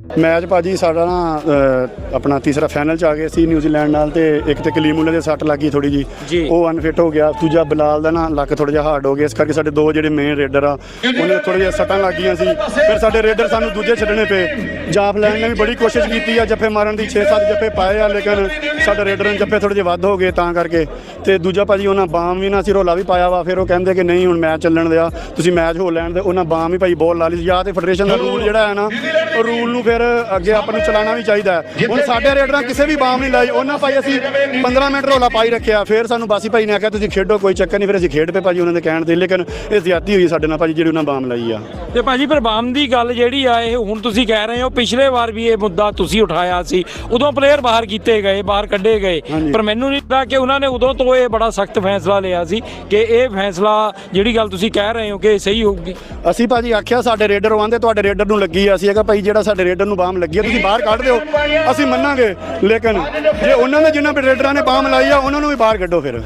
Match ਭਾਜੀ ਸਾਡਾ ਨਾ ਅਹ, ਆਪਣਾ ਤੀਸਰਾ ਫਾਈਨਲ ਚ ਆ ਗਏ ਸੀ ਨਿਊਜ਼ੀਲੈਂਡ ਨਾਲ ਤੇ ਇੱਕ ਤੇ ਕਲੀਮੂਲੇ ਦੇ ਸੱਟ ਲੱਗੀ ਥੋੜੀ ਜੀ ਜੀ। ਉਹ ਅਨਫਿਟ ਹੋ ਗਿਆ। ਦੂਜਾ ਬਲਾਲ ਦਾ ਨਾ ਲੱਕ ਥੋੜਾ ਜਿਹਾ ਹਾਰਡ ਹੋ ਗਿਆ। ਇਸ ਕਰਕੇ ਸਾਡੇ ਦੋ ਜਿਹੜੇ ਮੇਨ ਰੇਡਰ ਆ ਉਹਨੇ ਥੋੜੇ ਜਿਹਾ ਸੱਟਾਂ ਲੱਗੀਆਂ ਸੀ। ਫਿਰ ਸਾਡੇ ਰੇਡਰ ਸਾਨੂੰ ਦੂਜੇ ਛੱਡਣੇ ਪਏ। ਜਾਫਲੈਂਡ ਨੇ ਵੀ ਬੜੀ ਕੋਸ਼ਿਸ਼ ਕੀਤੀ ਆ ਜੱਫੇ ਮਾਰਨ ਦੀ 6-7 ਜੱਫੇ ਪਾਏ ਆ ਲੇਕਿਨ ਸਾਡੇ ਰੇਡਰ ਨੇ ਜੱਫੇ ਥੋੜੇ ਜਿਹੇ ਵੱਧ ਹੋ ਗਏ ਤਾਂ ਕਰਕੇ। ਤੇ ਦੂਜਾ ਭਾਜੀ ਉਹਨਾਂ ਬਾਮ ਵੀ ਨਾ ਸੀ ਰੋਲਾ ਵੀ ਪਾਇਆ ਵਾ ਫਿਰ ਉਹ ਕਹਿੰਦੇ ਕਿ ਨਹੀਂ ਹੁਣ ਮੈਚ ਚੱਲਣ ਦਿਆ ਤੁਸੀਂ ਮੈਚ ਹੋ ਲੈਣ ਦੇ ਉਹਨਾਂ ਬਾਮ ਵੀ ਭਾਈ ਬਹੁਤ ਲਾ ਲਈ। ਜਾਂ ਤੇ ਫੈਡਰੇਸ਼ਨ ਦਾ ਰੂਲ ਜਿਹੜਾ ਹੈ ਨਾ ਉਹ ਰੂਲ ਨੂੰ ਫਿਰ ਅੱਗੇ ਆਪਾਂ ਨੂੰ ਚਲਾਉਣਾ ਵੀ ਚਾਹੀਦਾ ਹੈ। ਹੁਣ ਸਾਡੇ ਰੇਡਰਾਂ ਕਿਸੇ ਵੀ ਬਾਮ ਨਹੀਂ ਲਾਈ ਉਹਨਾਂ ਭਾਈ ਅਸੀਂ 15 ਮਿੰਟ ਰੋਲਾ ਪਾਈ ਰੱਖਿਆ ਫਿਰ ਸਾਨੂੰ ਬਾਸੀ ਭਾਈ ਨੇ ਆਖਿਆ ਤੁਸੀਂ ਖੇਡੋ ਕੋਈ ਚੱਕਰ ਨਹੀਂ ਫਿਰ ਅਸੀਂ ਖੇਡ ਪਏ ਭਾਜੀ ਉਹਨਾਂ ਦੇ ਕਹਿਣ ਤੇ ਲੇਕਿਨ ਇਹ ਜ਼ਿਆਦਤੀ ਹੋਈ ਸਾਡੇ ਨਾਲ ਭਾਜੀ ਜਿਹੜੀ ਉਹਨਾਂ ਬਾਮ ਲਾਈ ਆ ਤੇ ਭਾਜੀ ਪ੍ਰਬਾਮ ਦੀ ਗੱਲ ਜਿਹੜੀ ਆ ਇਹ ਹੁਣ ਤੁਸੀਂ ਕਹਿ ਰਹੇ ਹੋ ਪਿਛਲੇ ਵਾਰ ਵੀ ਇਹ ਮੁੱਦਾ ਤੁਸੀਂ ਉਠਾਇਆ ਸੀ ਉਦੋਂ ਪਲੇਅਰ ਬਾਹਰ ਕੀਤੇ ਗਏ ਬਾਹਰ ਕੱਢੇ ਗਏ। ਪਰ ਮੈਨੂੰ ਨਹੀਂ ਲੱਗਦਾ ਕਿ ਉਹਨਾਂ ਨੇ ਉਦੋਂ ਤੋਂ ਇਹ ਬੜਾ ਸਖਤ ਫੈਸਲਾ ਲਿਆ ਸੀ ਕਿ ਇਹ ਫੈਸਲਾ ਜਿਹੜੀ ਗੱਲ ਤੁਸੀਂ ਕਹਿ ਰਹੇ ਹੋ ਕਿ ਇਹ ਸਹੀ ਹੋਊਗੀ। ਅਸੀਂ ਭਾਜੀ ਆਖਿਆ ਸਾਡੇ ਰੇਡਰ ਆਂਦੇ ਤੁਹਾਡੇ ਰੇਡਰ ਨੂੰ ਲੱਗੀ ਆ। ਅਸੀਂ ਹੈਗਾ ਭਾਈ ਜਿਹੜਾ ਸਾਡੇ ਰੇਡਰ ਨੂੰ ਬਾਮ ਲੱਗੀ ਆ, ਤੁਸੀਂ ਬਾਹਰ ਕੱਢ ਦਿਓ। ਅਸੀਂ ਮੰਨਾਂਗੇ, ਲੇਕਿਨ ਜੇ ਉਹਨਾਂ ਨੇ ਜਿਨ੍ਹਾਂ ਰੇਡਰਾਂ ਨੇ ਬਾਮ ਲਾਈ ਆ, ਉਹਨਾਂ ਨੂੰ ਵੀ ਬਾਹਰ ਕੱਢੋ ਫਿਰ।